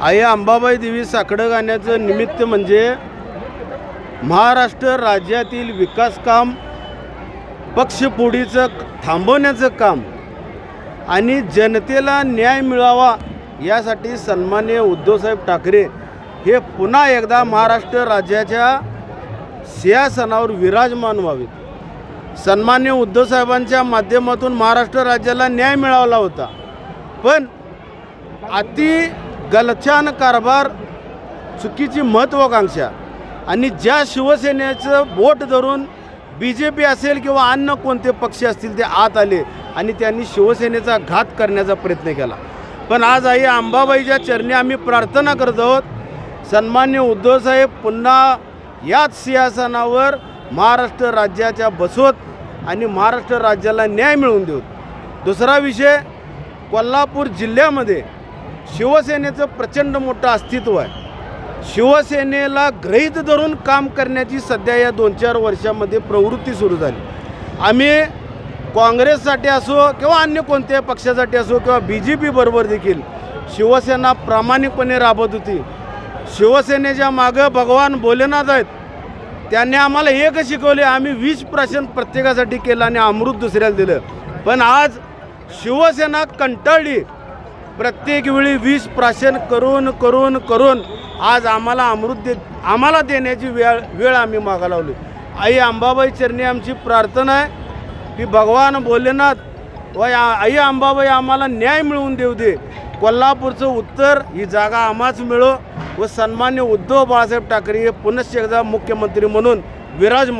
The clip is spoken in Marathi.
आई अंबाबाई देवी साकडं गाण्याचं निमित्त म्हणजे महाराष्ट्र राज्यातील विकास काम पक्षपुढीचं थांबवण्याचं काम आणि जनतेला न्याय मिळावा यासाठी सन्मान्य उद्धवसाहेब ठाकरे हे पुन्हा एकदा महाराष्ट्र राज्याच्या सिंहासनावर विराजमान व्हावेत. सन्मान्य उद्धवसाहेबांच्या माध्यमातून महाराष्ट्र राज्याला न्याय मिळाला होता. पण अति गलछान कारभार चुकीची महत्त्वाकांक्षा आणि ज्या शिवसेनेचं बोट धरून बी जे पी असेल किंवा अन्य कोणते पक्ष असतील ते आत आले आणि त्यांनी शिवसेनेचा घात करण्याचा प्रयत्न केला. पण आज आई अंबाबाईच्या चरणी आम्ही प्रार्थना करत आहोत. सन्मान्य उद्धवसाहेब पुन्हा याच सिंहासनावर महाराष्ट्र राज्याच्या बसवत आणि महाराष्ट्र राज्याला न्याय मिळवून देऊत. दुसरा विषय कोल्हापूर जिल्ह्यामध्ये शिवसेनेचं प्रचंड मोठं अस्तित्व आहे. शिवसेनेला गृहीत धरून काम करण्याची सध्या या दोन चार वर्षामध्ये प्रवृत्ती सुरू झाली. आम्ही काँग्रेससाठी असो किंवा अन्य कोणत्याही पक्षासाठी असो किंवा बी जे पी बरोबर देखील शिवसेना प्रामाणिकपणे राबत होती. शिवसेनेच्या मागं भगवान भोलेनाथ आहेत. त्यांनी आम्हाला एक शिकवले आम्ही वीस प्राशन प्रत्येकासाठी केलं आणि अमृत दुसऱ्याला दिलं. पण आज शिवसेना कंटाळली. प्रत्येक वेळी वीस प्राशन करून करून करून आज आम्हाला अमृत दे आम्हाला देण्याची वेळ वेळ आम्ही मागा लावली. आई अंबाबाई चरणी आमची प्रार्थना आहे की भगवान भोलेनाथ व या- आई अंबाबाई आम्हाला न्याय मिळवून देऊ दे. कोल्हापूरचं उत्तर ही जागा आम्हाच मिळो व सन्मान्य उद्धव बाळासाहेब ठाकरे हे पुनश्च एकदा मुख्यमंत्री म्हणून विराजमान